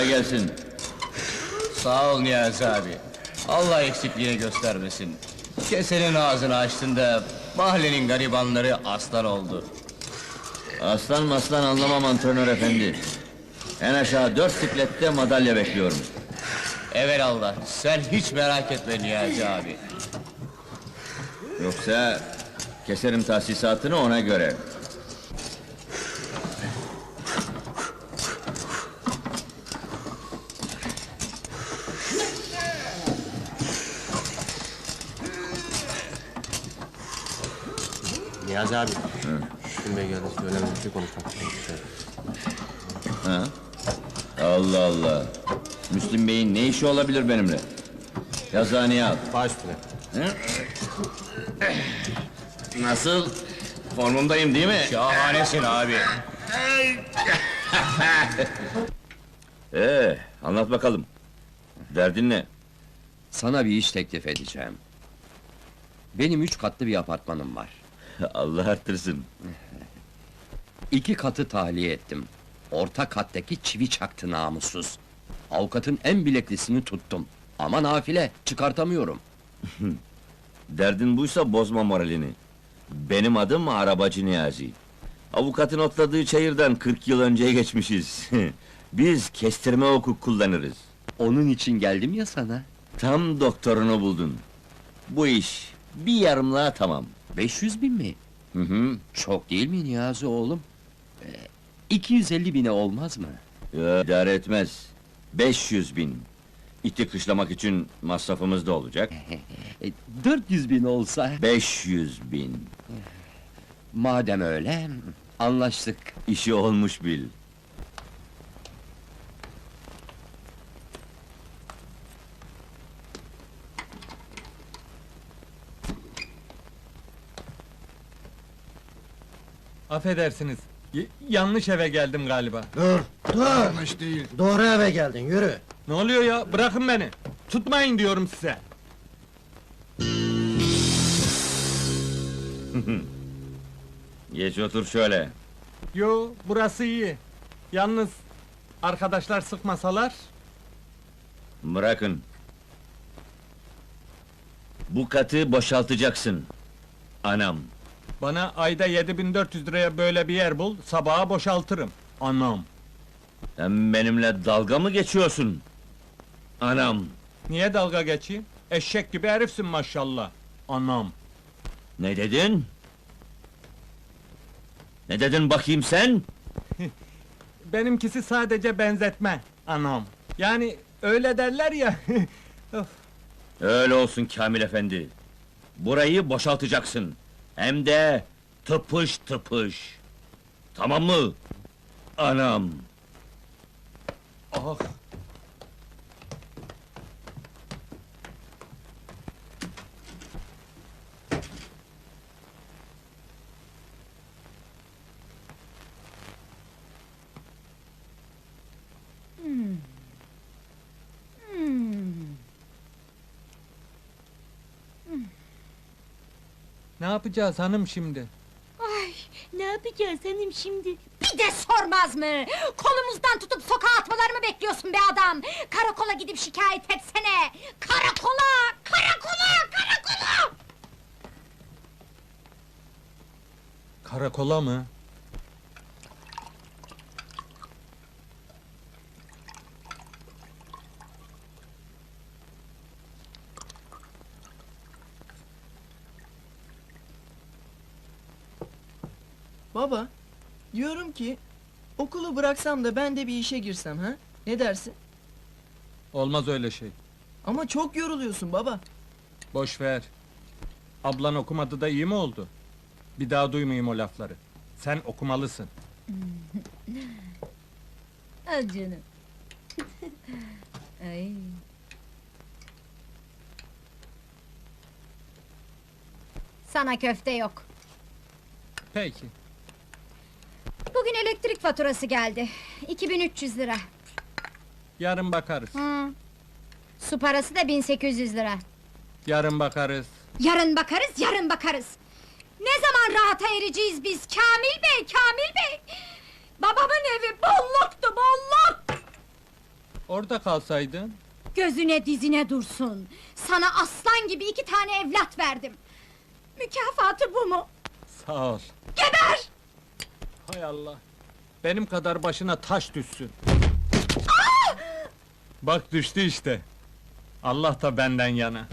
Kolay gelsin. Sağ ol Niyazi abi. Allah eksikliğini göstermesin. Kesenin ağzını açtığında mahallenin garibanları aslan oldu. Aslan maslan anlamam antrenör efendi. En aşağı dört siklette madalya bekliyorum. Evelallah, sen hiç merak etme Niyazi abi. Yoksa keserim tahsisatını ona göre. Niyazi abi. Şükür Bey geldi. Önemli bir şey konuşmak istiyorum. Ha? Allah Allah. Müslüm Bey'in ne işi olabilir benimle? Yazıhaneye al. Baş üstüne. Nasıl? Formundayım değil mi? Şahanesin abi. Ee, anlat bakalım. Derdin ne? Sana bir iş teklif edeceğim. Benim üç katlı bir apartmanım var. Allah arttırsın. İki katı tahliye ettim. Orta kattaki çivi çaktı namussuz. Avukatın en bileklisini tuttum. Ama nafile, çıkartamıyorum. Derdin buysa bozma moralini. Benim adım Arabacı Niyazi. Avukatın otladığı çayırdan 40 yıl önceye geçmişiz. Biz kestirme hukuk kullanırız. Onun için geldim ya sana. Tam doktorunu buldun. Bu iş bir yarımlığa tamam. 500 bin mi? Hı hı. Çok değil mi Niyazi oğlum? Ee, 250 bine olmaz mı? Ya, idare etmez. 500 bin. İti kışlamak için masrafımız da olacak. E, 400 bin olsa... 500 bin. Madem öyle, anlaştık. İşi olmuş bil. Affedersiniz. y- yanlış eve geldim galiba. Dur, dur! Yanlış değil. Doğru eve geldin, yürü! Ne oluyor ya? Bırakın beni. Tutmayın diyorum size. Geç otur şöyle. Yo, burası iyi. Yalnız arkadaşlar sıkmasalar Bırakın. Bu katı boşaltacaksın. Anam. Bana ayda 7400 liraya böyle bir yer bul, sabaha boşaltırım. Anam. Sen benimle dalga mı geçiyorsun? Anam. Niye dalga geçeyim? Eşek gibi herifsin maşallah. Anam. Ne dedin? Ne dedin bakayım sen? Benimkisi sadece benzetme. Anam. Yani öyle derler ya. Of. Öyle olsun Kamil efendi. Burayı boşaltacaksın. Hem de tıpış tıpış. Tamam mı? Anam. ah. Ne yapacağız hanım şimdi? Ay, ne yapacağız hanım şimdi? Bir de sormaz mı? Kolumuzdan tutup sokağa atmalarımı bekliyorsun be adam! Karakola gidip şikayet etsene! Karakola! Karakola! Karakola! Karakola mı? Baba, diyorum ki okulu bıraksam da ben de bir işe girsem ha? Ne dersin? Olmaz öyle şey. Ama çok yoruluyorsun baba. Boş ver. Ablan okumadı da iyi mi oldu? Bir daha duymayayım o lafları. Sen okumalısın. Al canım. Ay. Sana köfte yok. Peki. Elektrik faturası geldi. 2300 lira. Yarın bakarız. Hı. Su parası da 1800 lira. Yarın bakarız. Yarın bakarız, yarın bakarız. Ne zaman rahata ereceğiz biz Kamil Bey, Kamil Bey? Babamın evi bolluktu, bolluk! Orada kalsaydın. Gözüne dizine dursun. Sana aslan gibi iki tane evlat verdim. Mükafatı bu mu? Sağ ol. Geber! Hay Allah. Benim kadar başına taş düşsün. Bak düştü işte. Allah da benden yana.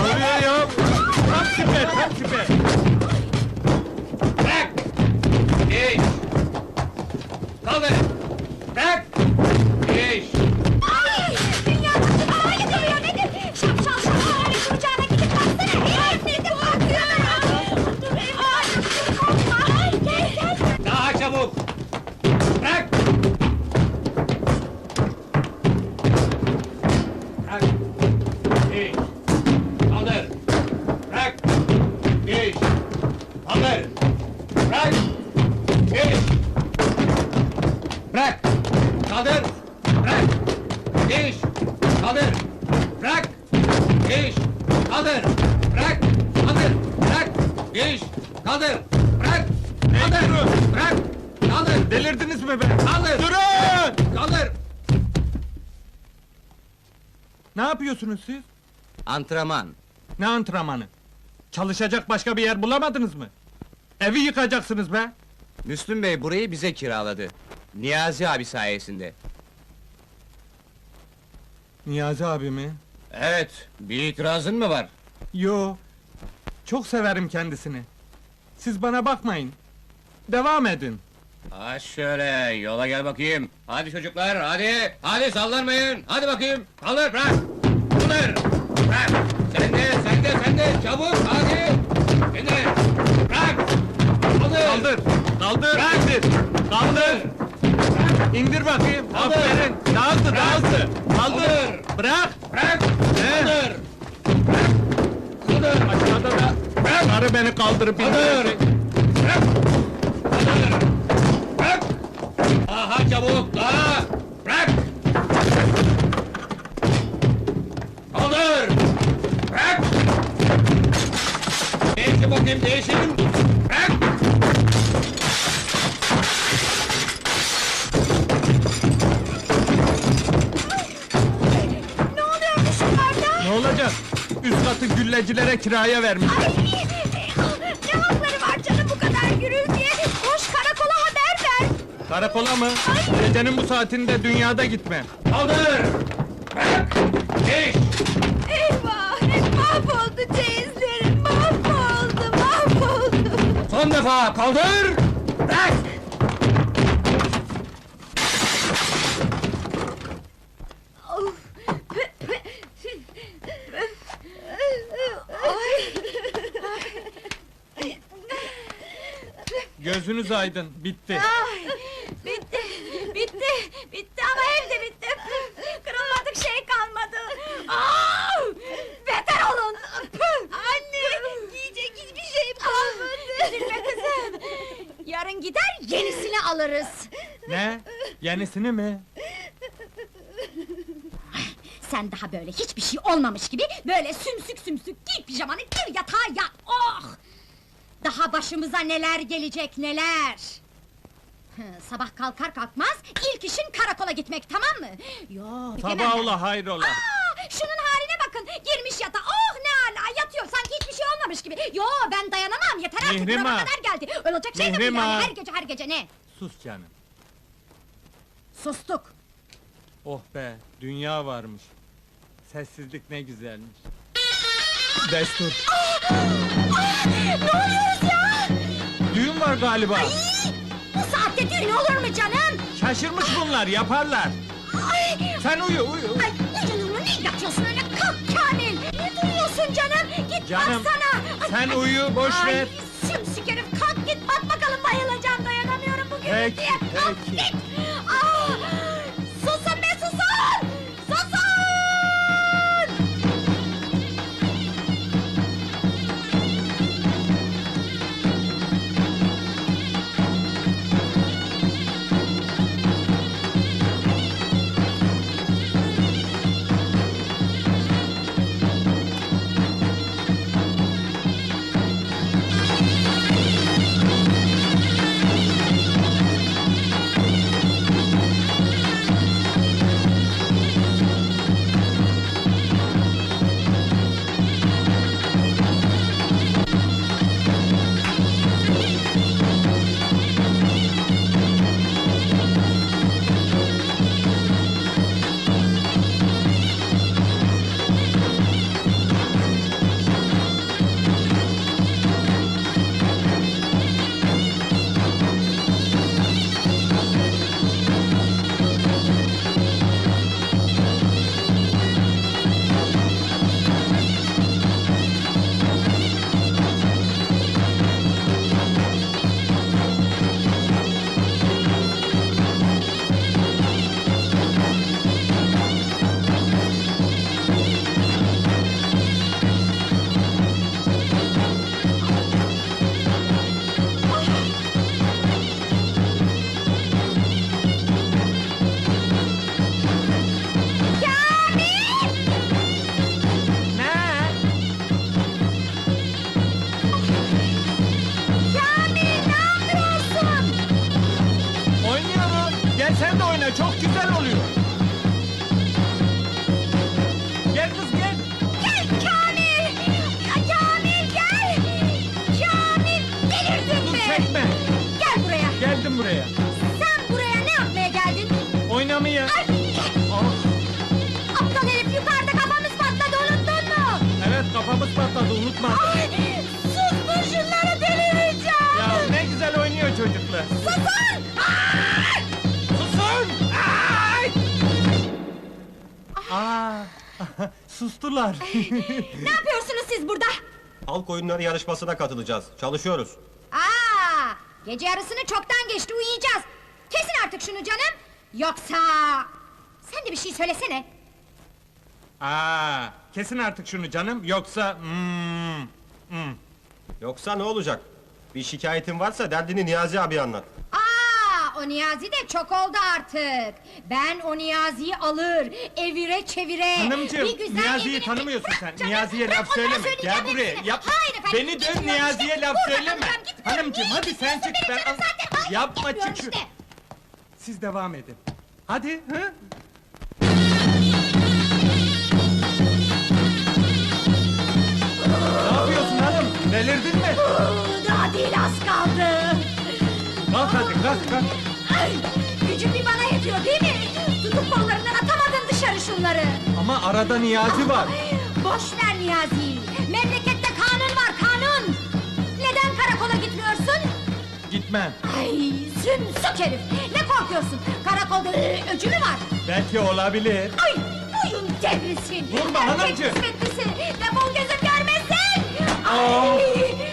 Oluyor ya? Tam süper, tam süper. Bırak! İş! Ne yapıyorsunuz siz? Antrenman. Ne antrenmanı? Çalışacak başka bir yer bulamadınız mı? Evi yıkacaksınız be! Müslüm Bey burayı bize kiraladı. Niyazi abi sayesinde. Niyazi abi mi? Evet, bir itirazın mı var? Yo. Çok severim kendisini. Siz bana bakmayın. Devam edin. Ha şöyle, yola gel bakayım. Hadi çocuklar, hadi! Hadi sallanmayın! Hadi bakayım! Kaldır, bırak! Kaldır! Bırak! Sen de, sen de, sen de! Çabuk, hadi! Sen de! Bırak! Kaldır! Kaldır! Kaldır! Bırak! İndir! Kaldır! İndir bakayım! Kaldır! Aferin! Daha hızlı, daha hızlı! Kaldır! Bırak! Bırak! Ne? Kaldır! Bırak! Kaldır! Aşağıda da Bırak! karı beni kaldırıp Kaldır! Daha çabuk, daha! Bırak! Kaldır! Bırak! Değişin bakayım, değişin! Bırak! Ne oluyormuş yukarıda? Ne olacak? Üst katı güllecilere kiraya vermiş. Ay! Karakola mı? Gecenin bu saatinde dünyada gitme. Kaldır! Bırak! Değiş! Eyvah! Mahvoldu çeyizlerim! Mahvoldu, mahvoldu! Son defa kaldır! Bırak! Of! Gözünüz aydın, bitti. Ay! Bitti, ama hem de bitti! Kırılmadık şey kalmadı! Aa! Beter olun! Anne! Giyecek hiçbir şeyim kalmadı! Üzülme kızım! Yarın gider yenisini alırız! Ne? Yenisini mi? Sen daha böyle hiçbir şey olmamış gibi böyle sümsük sümsük giy pijamanı gir yatağa yat! Oh! Daha başımıza neler gelecek neler! Sabah kalkar kalkmaz ilk işin karakola gitmek tamam mı? Yo, gidemem Sabah ben. ola hayrola. Aa, şunun haline bakın girmiş yatağa oh ne ala yatıyor sanki hiçbir şey olmamış gibi. Yo ben dayanamam yeter artık Mihrimah. burama kadar geldi. Olacak şey de bu yani her gece her gece ne? Sus canım. Sustuk. Oh be, dünya varmış. Sessizlik ne güzelmiş. Destur. ne oluyoruz ya? Düğün var galiba. Bu düğün olur mu canım? Şaşırmış bunlar, yaparlar. Ay, Sen uyu, uyu. Ay canım ne yatıyorsun öyle kalk Kamil! Ne duruyorsun canım? Git Canım, baksana! Ay, sen ay, uyu, boş ay, ver. Sümsük herif kalk git bak bakalım bayılacağım dayanamıyorum bugün Peki, diye! Kalk peki. git! oynamaya. Ay! Aptal herif yukarıda kafamız patladı unuttun mu? Evet kafamız patladı unutma. Ay! Sus dur şunları delireceğim. Ya ne güzel oynuyor çocuklar. Susun! Ay! Susun! Ay! Ah! Aa, sustular. ne yapıyorsunuz siz burada? Halk oyunları yarışmasına katılacağız. Çalışıyoruz. Aa! Gece yarısını çoktan geçti uyuyacağız. Kesin artık şunu canım. Yoksa... Sen de bir şey söylesene. Aa, kesin artık şunu canım yoksa hmm, hmm. Yoksa ne olacak? Bir şikayetin varsa derdini Niyazi abi anlat. Aa, o Niyazi de çok oldu artık. Ben o Niyazi'yi alır, evire çevire... Hanımcığım, bir güzel Niyazi'yi evine- tanımıyorsun sen. canım, Niyazi'ye laf söyleme. Gel buraya, yap. Hayır efendim, Beni dön, Niyazi'ye işte. laf söyleme. Hanımcığım, hadi sen çık, ben al- zaten- Hayır, Yapma, çık şu- işte. Siz devam edin. Hadi, hı? Ne yapıyorsun hanım? Delirdin mi? Daha değil az kaldı. Kalk hadi, kalk, kalk. Ay, gücün bir bana yetiyor değil mi? Tutup kollarından atamadın dışarı şunları. Ama arada Niyazi var. Boş ver Niyazi. Memlekette kanun var kanun. Neden karakola gitmiyorsun? Gitmem. Tünsük herif! Ne korkuyorsun? Karakolda ıı, ee, öcü mü var? Belki olabilir. Ay! Buyun devrisin! Vurma hanımcığım! Erkek kısmetlisi! Defol gezip görmesin! Ay!